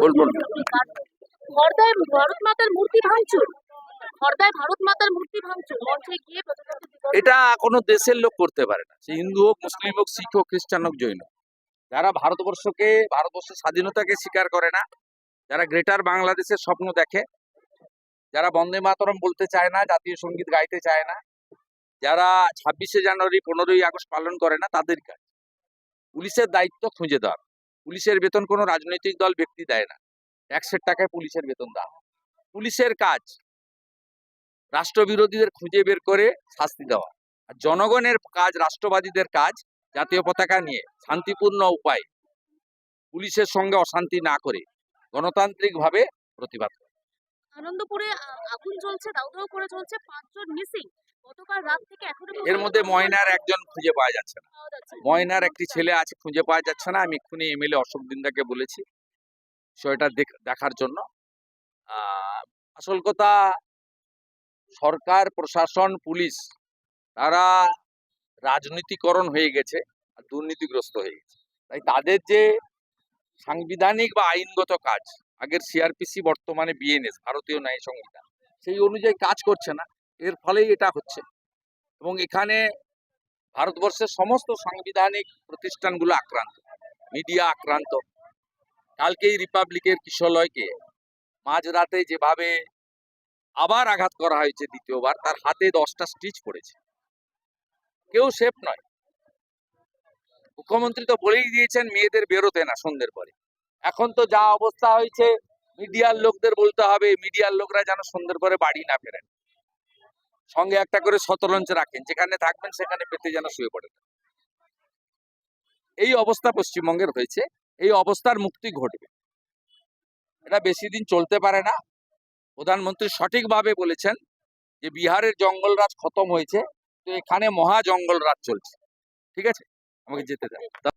বল বল ভারত মাতার মূর্তি ভাঙচুর। খর্দায় ভারত মাতার মূর্তি ভাঙচুর। মঞ্চে গিয়ে এটা কোনো দেশের লোক করতে পারে না। সে হিন্দু হোক মুসলিম হোক শিখ হোক খ্রিস্টান হোক জৈন যারা ভারতবর্ষকে ভারতবর্ষের স্বাধীনতাকে স্বীকার করে না যারা গ্রেটার বাংলাদেশের স্বপ্ন দেখে যারা বন্দে মাতরম বলতে চায় না জাতীয় সংগীত গাইতে চায় না যারা ছাব্বিশে জানুয়ারি পনেরোই আগস্ট পালন করে না তাদের কাজ। পুলিশের দায়িত্ব খুঁজে দেওয়া পুলিশের বেতন কোনো রাজনৈতিক দল ব্যক্তি দেয় না। ট্যাক্সের টাকায় পুলিশের বেতন দেওয়া। পুলিশের কাজ, রাষ্ট্রবিরোধীদের খুঁজে বের করে শাস্তি দেওয়া। আর জনগণের কাজ, রাষ্ট্রবাদীদের কাজ জাতীয় পতাকা নিয়ে শান্তিপূর্ণ উপায় পুলিশের সঙ্গে অশান্তি না করে গণতান্ত্রিকভাবে প্রতিবাদ করে। আনন্দপুরে আগুন জ্বলছে দাউ দাউ করে চলছে পাঁচজন মিসিং। এর মধ্যে ময়নার একজন খুঁজে পাওয়া যাচ্ছে না। ময়নার একটি ছেলে আছে খুঁজে পাওয়া যাচ্ছে না। আমি এক্ষুনি এমএলএ অশোক দিন্দাকে বলেছি। বিষয়টা দেখার জন্য। আসল কথা সরকার প্রশাসন পুলিশ তারা রাজনীতিকরণ হয়ে গেছে আর দুর্নীতিগ্রস্ত হয়ে গেছে। তাই তাদের যে সাংবিধানিক বা আইনগত কাজ আগের সিআরপিসি বর্তমানে বিএনএস ভারতীয় ন্যায় সংহিতা সেই অনুযায়ী কাজ করছে না। এর ফলেই এটা হচ্ছে। এবং এখানে ভারতবর্ষের সমস্ত সাংবিধানিক প্রতিষ্ঠানগুলো আক্রান্ত, মিডিয়া আক্রান্ত। কালকেই রিপাবলিকের কিশলয়কে মাঝরাতে যেভাবে আবার আঘাত করা হয়েছে দ্বিতীয়বার, তার হাতে দশটা স্টিচ পড়েছে। কেউ সেফ নয়। মুখ্যমন্ত্রী তো বলেই দিয়েছেন, মেয়েদের বেরোতে না সন্ধ্যের পরে। এখন তো যা অবস্থা হয়েছে, মিডিয়ার লোকদের বলতে হবে, মিডিয়ার লোকরা যেন সন্ধ্যের পরে বাড়ি না ফেরেন। সঙ্গে একটা করে শতরঞ্চ রাখেন, যেখানে থাকবেন সেখানে পেতে যেন শুয়ে পড়েন। এই অবস্থা পশ্চিমবঙ্গের হয়েছে, এই অবস্থার মুক্তি ঘটবে। এটা বেশি দিন চলতে পারে না। প্রধানমন্ত্রী সঠিকভাবে বলেছেন যে, বিহারের জঙ্গলরাজ খতম হয়েছে, তো এখানে মহা জঙ্গলরাজ চলছে। ঠিক আছে? আমাকে যেতে দেন